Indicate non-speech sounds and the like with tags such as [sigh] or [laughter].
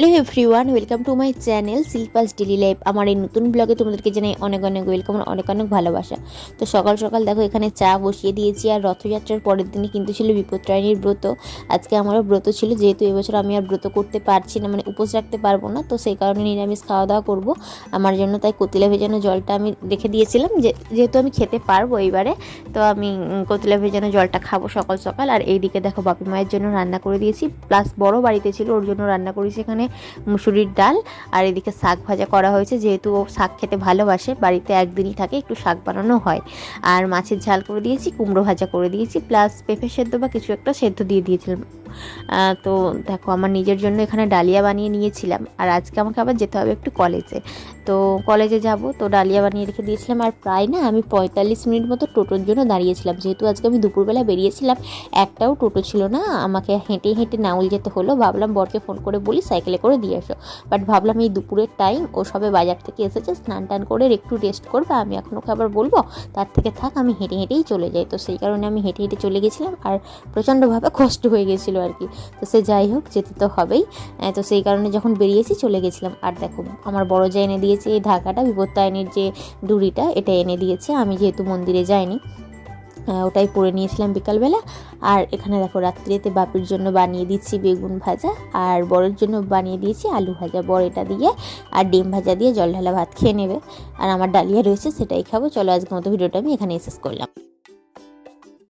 Hello everyone welcome to my channel Shilpa's daily life আমার এই নতুন ব্লগে তোমাদেরকে জানাই অনেক অনেক ওয়েলকাম অনেক অনেক ভালোবাসা। তো সকাল সকাল দেখো, এখানে চা বসিয়ে দিয়েছি আর রথযাত্রার পরের দিনই কিন্তু ছিল বিপত্রায়ণীর ব্রত। আজকে আমারও ব্রত ছিল, যেহেতু এবছর আমি আর ব্রত করতে পারছি না মানে উপোস রাখতে পারব না, তো সেই কারণে নিরামিষ খাওয়া দাওয়া করব। আমার জন্য তাই কতিলা ভেজানো জলটা আমি রেখে দিয়েছিলাম যেহেতু আমি খেতে পারব এইবারে, তো আমি কতিলা ভেজানো জলটা খাব সকাল সকাল। আর এইদিকে দেখো, বাপি মায়ের জন্য রান্না করে দিয়েছি প্লাস বড় বাড়িতে ছিল, ওর জন্য রান্না করেছি এখানে মুসুরির ডাল, আর এদিকে শাক ভাজা করা হয়েছে, যেহেতু ও শাক খেতে ভালোবাসে, বাড়িতে একদিনই থাকে, একটু শাক বানানো হয়। আর মাছের ঝাল করে দিয়েছি, কুমড়ো ভাজা করে দিয়েছি, প্লাস পেঁপে সেদ্ধ বা কিছু একটা সেদ্ধ দিয়ে দিয়েছিলাম। তো দেখো, আমার নিজের জন্য এখানে ডালিয়া বানিয়ে নিয়েছিলাম, আর আজকে আমাকে আবার যেতে হবে একটু কলেজে। তো কলেজে যাব, তো ডালিয়া বানিয়ে রেখে দিয়েছিলাম, আর প্রায় না আমি পঁয়তাল্লিশ মিনিট মতো টোটোর জন্য দাঁড়িয়েছিলাম। যেহেতু আজকে আমি দুপুরবেলা বেরিয়েছিলাম, একটাও টোটো ছিল না, আমাকে হেঁটে হেঁটে নাউল যেতে হলো, ভাবলাম বরকে ফোন করে বলি, সাইকেলে করে দিয়ে আসো বাট ভাবলাম এই দুপুরের টাইম ও সবে বাজার থেকে এসেছে, স্নান টান করে একটু রেস্ট করবে। আমি এখন ওকে আবার বলব, তার থেকে থাক, আমি হেঁটে হেঁটেই চলে যাই। তো সেই কারণে আমি হেঁটে হেঁটে চলে গেছিলাম আর প্রচণ্ডভাবে [laughs] কষ্ট হয়ে গেছিল আর কি। তো সে যাই হোক, যেতে তো হবেই। তো সেই কারণে যখন বেরিয়েছি, চলে গেছিলাম। আর দেখো, আমার বড় যা এনে দিয়েছে, এই ঢাকাটা বিপত্তায়নের যে ডুরিটা এটা এনে দিয়েছে। আমি যেহেতু মন্দিরে যাইনি ওটাই পরে নিয়েছিলাম বিকালবেলা। আর এখানে দেখো, রাত্রিতে বাপির জন্য বানিয়ে দিচ্ছি বেগুন ভাজা, আর বরের জন্য বানিয়ে দিয়েছি আলু ভাজা, বর এটা দিয়ে, আর ডিম ভাজা দিয়ে জল ঢালা ভাত খেয়ে নেবে। আর আমার ডালিয়া রয়েছে, সেটাই খাব। চলো আজকের মতো ভিডিওটা আমি এখানে শেষ করলাম।